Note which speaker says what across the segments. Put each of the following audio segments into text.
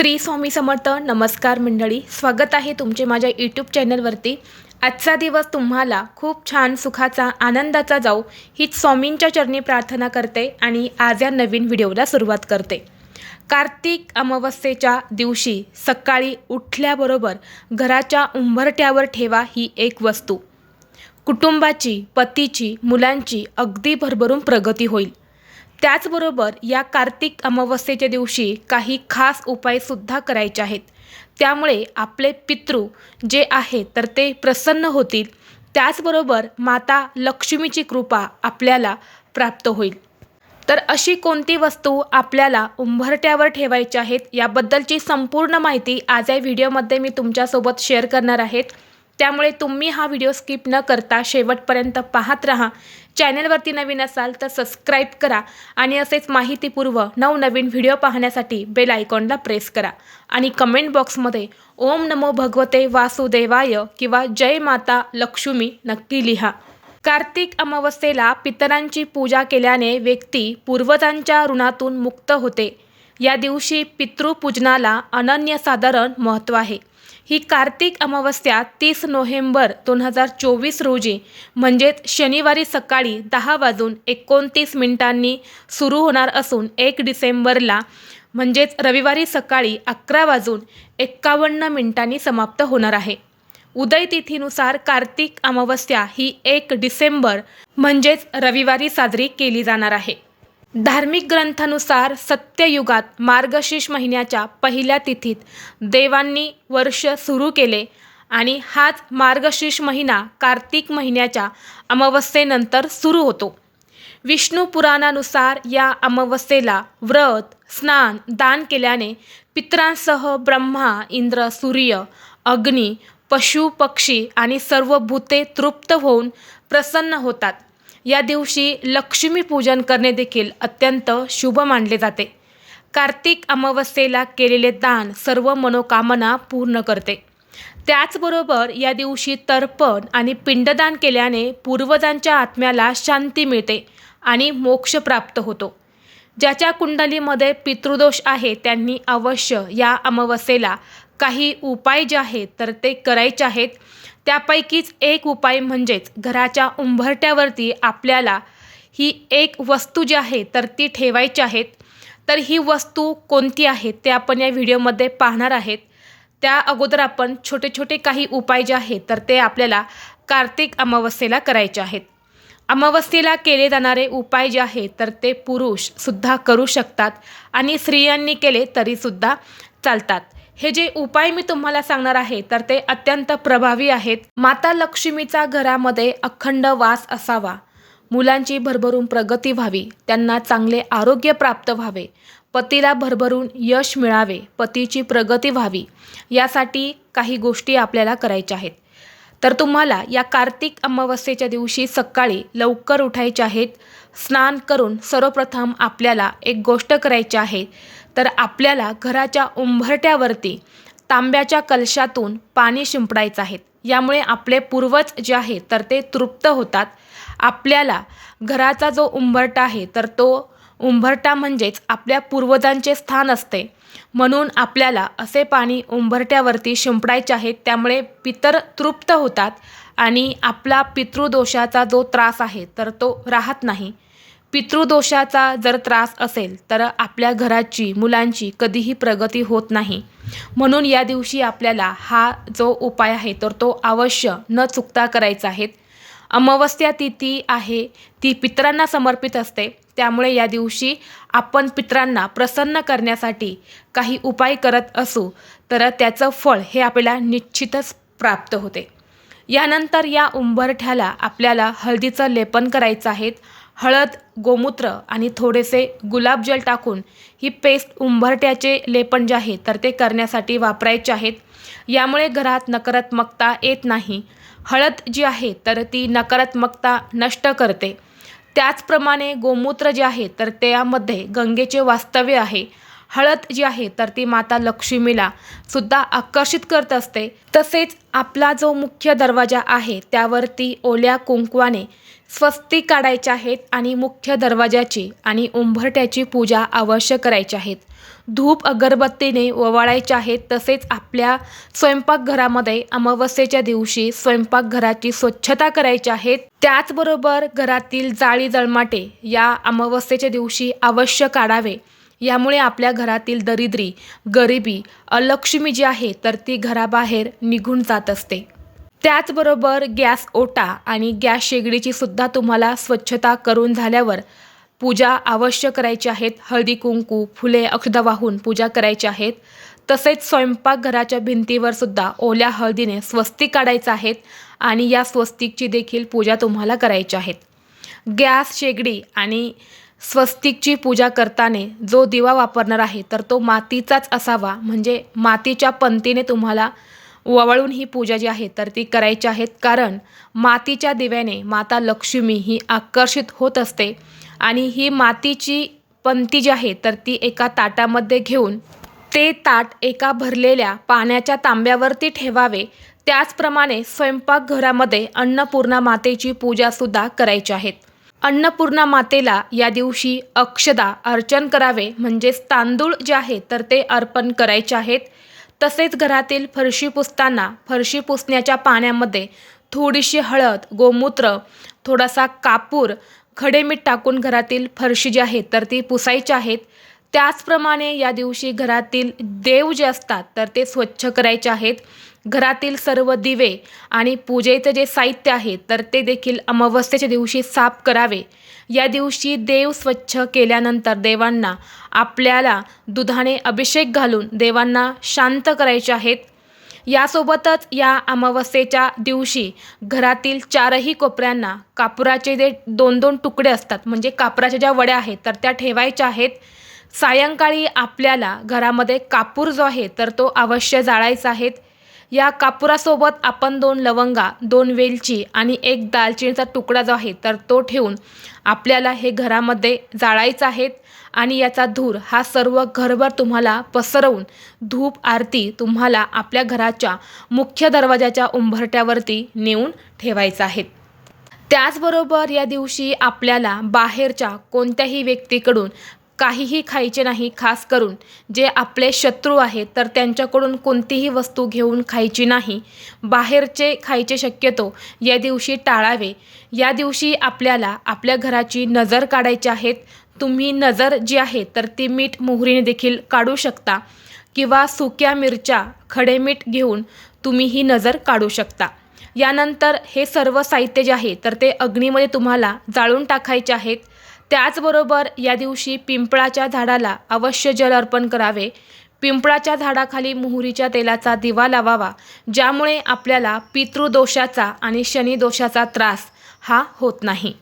Speaker 1: श्री स्वामी समर्थ नमस्कार मंडळी. स्वागत आहे तुमचे माझ्या यूट्यूब चॅनलवरती. आजचा दिवस तुम्हाला खूप छान सुखाचा आनंदाचा जाऊ हीच स्वामींच्या चरणी प्रार्थना करते आणि आज या नवीन व्हिडिओला सुरुवात करते. कार्तिक अमावस्येच्या दिवशी सकाळी उठल्याबरोबर घराच्या उंबरट्यावर ठेवा ही एक वस्तू. कुटुंबाची पतीची मुलांची अगदी भरभरून प्रगती होईल. त्याचबरोबर या कार्तिक अमावस्येच्या दिवशी काही खास उपायसुद्धा करायचे आहेत. त्यामुळे आपले पितृ जे आहे तर ते प्रसन्न होतील. त्याचबरोबर माता लक्ष्मीची कृपा आपल्याला प्राप्त होईल. तर अशी कोणती वस्तू आपल्याला उंबरट्यावर ठेवायची आहेत याबद्दलची संपूर्ण माहिती आज या व्हिडिओमध्ये मी तुमच्यासोबत शेअर करणार आहेत त्यामुळे तुम्ही हा व्हिडिओ स्किप न करता शेवटपर्यंत पाहत राहा. चॅनलवरती नवीन असाल तर सबस्क्राईब करा आणि असेच माहितीपूर्व नवनवीन व्हिडिओ पाहण्यासाठी बेल आयकॉनला प्रेस करा. आणि कमेंट बॉक्समध्ये ओम नमो भगवते वासुदेवाय किंवा जय माता लक्ष्मी नक्की लिहा. कार्तिक अमावस्येला पितरांची पूजा केल्याने व्यक्ती पूर्वजांच्या ऋणातून मुक्त होते. या दिवशी पितृपूजनाला अनन्यसाधारण महत्त्व आहे. ही कार्तिक अमावस्या तीस नोव्हेंबर दोन हजार चोवीस रोजी म्हणजेच शनिवारी सकाळी दहा वाजून एकोणतीस मिनिटांनी सुरू होणार असून एक डिसेंबरला म्हणजेच रविवारी सकाळी अकरा वाजून एक्कावन्न मिनिटांनी समाप्त होणार आहे. उदय तिथीनुसार कार्तिक अमावस्या ही एक डिसेंबर म्हणजेच रविवारी साजरी केली जाणार आहे. धार्मिक ग्रंथानुसार सत्ययुगात मार्गशीर्ष महिन्याच्या पहिल्या तिथीत देवांनी वर्ष सुरू केले आणि हाच मार्गशीर्ष महिना कार्तिक महिन्याच्या अमावस्येनंतर सुरू होतो. विष्णू पुराणानुसार या अमावस्येला व्रत स्नान दान केल्याने पितरांसह ब्रह्मा इंद्र सूर्य अग्नी पशु पक्षी आणि सर्व भूते तृप्त होऊन प्रसन्न होतात. या दिवशी लक्ष्मीपूजन करणे देखील अत्यंत शुभ मानले जाते. कार्तिक अमावस्येला केलेले दान सर्व मनोकामना पूर्ण करते. त्याचबरोबर या दिवशी तर्पण आणि पिंडदान केल्याने पूर्वजांच्या आत्म्याला शांती मिळते आणि मोक्ष प्राप्त होतो. ज्याच्या कुंडलीमध्ये पितृदोष आहे त्यांनी अवश्य या अमावस्येला काही उपाय जे आहेत तर ते करायचे आहेत. त्यापैकीच एक उपाय म्हणजेच घराच्या उंबरट्यावरती आपल्याला ही एक वस्तू जी आहे तर ती ठेवायची आहेत तर ही वस्तू कोणती आहे ते आपण या व्हिडिओमध्ये पाहणार आहेत. त्या अगोदर आपण छोटे छोटे काही उपाय जे आहेत तर ते आपल्याला कार्तिक अमावस्येला करायचे आहेत. अमावस्येला केले जाणारे उपाय जे आहेत तर ते पुरुषसुद्धा करू शकतात आणि स्त्रियांनी केले तरीसुद्धा चालतात. हे जे उपाय मी तुम्हाला सांगणार आहे तर ते अत्यंत प्रभावी आहेत. माता लक्ष्मीचा घरामध्ये अखंड वास असावा. मुलांची भरभरून प्रगती व्हावी. त्यांना चांगले आरोग्य प्राप्त व्हावे. पतीला भरभरून यश मिळावे. पतीची प्रगती व्हावी. यासाठी काही गोष्टी आपल्याला करायच्या आहेत. तर तुम्हाला या कार्तिक अमावस्येच्या दिवशी सकाळी लवकर उठायचे आहेत स्नान करून सर्वप्रथम आपल्याला एक गोष्ट करायची आहे. तर आपल्याला घराच्या उंबरट्यावरती तांब्याच्या कलशातून पाणी शिंपडायचं आहे. यामुळे आपले पूर्वज जे आहेत तर ते तृप्त होतात. आपल्याला घराचा जो उंबरटा आहे तर तो उंबरटा म्हणजेच आपल्या पूर्वजांचे स्थान असते. म्हणून आपल्याला असे पाणी उंबरट्यावरती शिंपडायचे आहेत त्यामुळे पितर तृप्त होतात आणि आपला पितृदोषाचा जो त्रास आहे तर तो राहत नाही. पितृदोषाचा जर त्रास असेल तर आपल्या घराची मुलांची कधीही प्रगती होत नाही. म्हणून या दिवशी आपल्याला हा जो उपाय आहे तर तो अवश्य न चुकता करायचा आहे. अमावस्या तिथी आहे. ती पितरांना समर्पित असते. त्यामुळे या दिवशी आपण पितरांना प्रसन्न करण्यासाठी काही उपाय करत असू तर त्याचं फळ हे आपल्याला निश्चितच प्राप्त होते. यानंतर या उंबरठ्याला आपल्याला हळदीचं लेपन करायचं आहे. हळद गोमूत्र आणि थोडेसे गुलाबजल टाकून ही पेस्ट उंबरट्याचे लेपन जे आहे तर ते करण्यासाठी वापरायचे आहेत. यामुळे घरात नकारात्मकता येत नाही. हळद जी आहे तर ती नकारात्मकता नष्ट करते. त्याचप्रमाणे गोमूत्र जे आहे तर त्यामध्ये गंगेचे वास्तव्य आहे. हळद जी आहे तर ती माता लक्ष्मीला सुद्धा आकर्षित करत असते. तसेच आपला जो मुख्य दरवाजा आहे त्यावरती ओल्या कुंकवाने स्वस्ती काढायच्या आहेत आणि मुख्य दरवाजाची आणि उंबरट्याची पूजा अवश्य करायची आहेत. धूप अगरबत्तीने ओवाळायच्या आहेत तसेच आपल्या स्वयंपाकघरामध्ये अमावस्येच्या दिवशी स्वयंपाकघराची स्वच्छता करायची आहे त्याचबरोबर घरातील जाळी जळमाटे या अमावस्येच्या दिवशी अवश्य काढावे. यामुळे आपल्या घरातील दरिद्री गरिबी अलक्ष्मी जी आहे तर ती घराबाहेर निघून जात असते. त्याचबरोबर गॅस ओटा आणि गॅस शेगडीची सुद्धा तुम्हाला स्वच्छता करून झाल्यावर पूजा अवश्य करायची आहेत. हळदी कुंकू फुले अक्षदा वाहून पूजा करायची आहेत. तसेच स्वयंपाकघराच्या भिंतीवर सुद्धा ओल्या हळदीने स्वस्तिक काढायचं आहेत आणि या स्वस्तिकची देखील पूजा तुम्हाला करायची आहेत. गॅस शेगडी आणि स्वस्तिकची पूजा करताना जो दिवा वापरणार आहे तर तो मातीचाच असावा. म्हणजे मातीच्या पंतीने तुम्हाला ववळून ही पूजा जी आहे तर ती करायची आहेत. कारण मातीच्या दिव्याने माता लक्ष्मी ही आकर्षित होत असते. आणि ही मातीची पंती जी आहे तर ती एका ताटामध्ये घेऊन ते ताट एका भरलेल्या पाण्याच्या तांब्यावरती ठेवावे. त्याचप्रमाणे स्वयंपाकघरामध्ये अन्नपूर्णा मातेची पूजासुद्धा करायची आहेत अन्नपूर्णा मातेला या दिवशी अक्षदा अर्चन करावे. म्हणजेच तांदूळ जे आहे तर ते अर्पण करायचे आहेत. तसेच घरातील फरशी पुसताना फरशी पुसण्याच्या पाण्यामध्ये थोडीशी हळद गोमूत्र थोडासा कापूर खडे मीठ टाकून घरातील फरशी जी आहे तर ती पुसायची आहेत. त्याचप्रमाणे या दिवशी घरातील देव जे असतात तर ते स्वच्छ करायचे आहेत. घरातील सर्व दिवे आणि पूजेचं जे साहित्य आहे तर ते देखील अमावस्येच्या दिवशी साफ करावे. या दिवशी देव स्वच्छ केल्यानंतर देवांना आपल्याला दुधाने अभिषेक घालून देवांना शांत करायचे आहेत. यासोबतच या अमावस्येच्या दिवशी घरातील चारही कोपऱ्यांना कापुराचे जे दोन दोन तुकडे असतात म्हणजे कापराच्या ज्या वड्या आहेत तर त्या ठेवायच्या आहेत. सायंकाळी आपल्याला घरामध्ये कापूर जो आहे तर तो अवश्य जाळायचा आहे. या कापुरासोबत आपण दोन लवंगा दोन वेलची आणि एक दालचिनीचा तुकडा जो आहे तर तो ठेवून आपल्याला हे घरामध्ये जाळायचं आहेत आणि याचा धूर हा सर्व घरभर तुम्हाला पसरवून धूप आरती तुम्हाला आपल्या घराच्या मुख्य दरवाजाच्या उंबरट्यावरती नेऊन ठेवायचं आहे. त्याचबरोबर या दिवशी आपल्याला बाहेरच्या कोणत्याही व्यक्तीकडून काहीही खायचे नाही खास करून जे आपले शत्रू आहेत तर त्यांच्याकडून कोणतीही वस्तू घेऊन खायची नाही. बाहेरचे खायचे शक्यतो या दिवशी टाळावे. या दिवशी आपल्याला आपल्या घराची नजर काढायची आहेत. तुम्ही नजर जी आहे तर ती मीठ मोहरीने देखील काढू शकता किंवा सुक्या मिरच्या खडे मीठ घेऊन तुम्ही ही नजर काढू शकता. यानंतर हे सर्व साहित्य जे आहे तर ते अग्नीमध्ये तुम्हाला जाळून टाकायचे आहेत. त्याचबरोबर या दिवशी पिंपळाच्या झाडाला अवश्य जल अर्पण करावे. पिंपळाच्या झाडाखाली मोहरीच्या तेलाचा दिवा लावावा ज्यामुळे आपल्याला पितृदोषाचा आणि शनिदोषाचा त्रास हा होत नाही.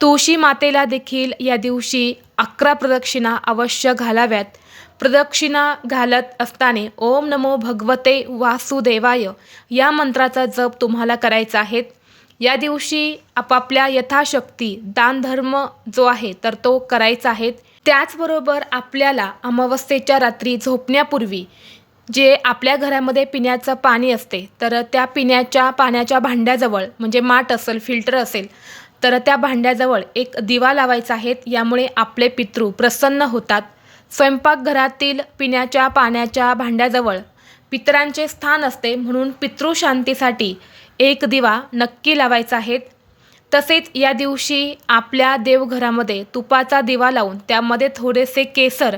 Speaker 1: तुळशी मातेला देखील या दिवशी अकरा प्रदक्षिणा अवश्य घालाव्यात. प्रदक्षिणा घालत असताना ओम नमो भगवते वासुदेवाय या मंत्राचा जप तुम्हाला करायचा आहे. या दिवशी आपापल्या यथाशक्ती दानधर्म जो आहे तर तो करायचा आहे. त्याचबरोबर आपल्याला अमावस्येच्या रात्री झोपण्यापूर्वी जे आपल्या घरामध्ये पिण्याचं पाणी असते तर त्या पिण्याच्या पाण्याच्या भांड्याजवळ म्हणजे माठ असेल फिल्टर असेल तर त्या भांड्याजवळ एक दिवा लावायचा आहे. यामुळे आपले पितृ प्रसन्न होतात. स्वयंपाकघरातील पिण्याच्या पाण्याच्या भांड्याजवळ पितरांचे स्थान असते म्हणून पितृशांतीसाठी एक दिवा नक्की लावायचा आहे. तसेच या दिवशी आपल्या देवघरामध्ये तुपाचा दिवा लावून त्यामध्ये थोडेसे केसर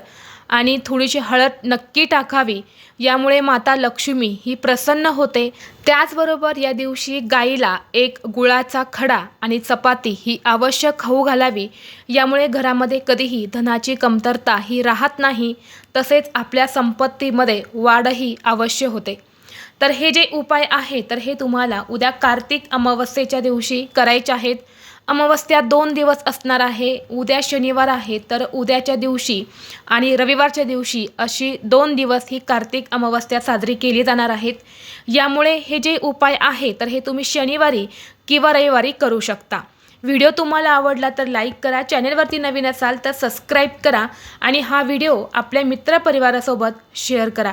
Speaker 1: आणि थोडीशी हळद नक्की टाकावी. यामुळे माता लक्ष्मी ही प्रसन्न होते. त्याचबरोबर या दिवशी गाईला एक गुळाचा खडा आणि चपाती ही आवश्यक खाऊ घालावी. यामुळे घरामध्ये कधीही धनाची कमतरता ही राहत नाही. तसेच आपल्या संपत्तीमध्ये वाढही अवश्य होते. तर हे जे उपाय आहे तर हे तुम्हाला उद्या कार्तिक अमावस्येच्या दिवशी करायचे आहेत. अमावस्या दोन दिवस असणार आहे उद्या शनिवार आहे तर उद्याच्या दिवशी आणि रविवारच्या दिवशी अशी दोन दिवस ही कार्तिक अमावस्या साजरी केली जाणार आहेत. यामुळे हे जे उपाय आहे तर हे तुम्ही शनिवारी किंवा रविवारी करू शकता. व्हिडिओ तुम्हाला आवडला तर लाईक करा चॅनेलवरती नवीन असाल तर सबस्क्राईब करा आणि हा व्हिडिओ आपल्या मित्रपरिवारासोबत शेअर करा.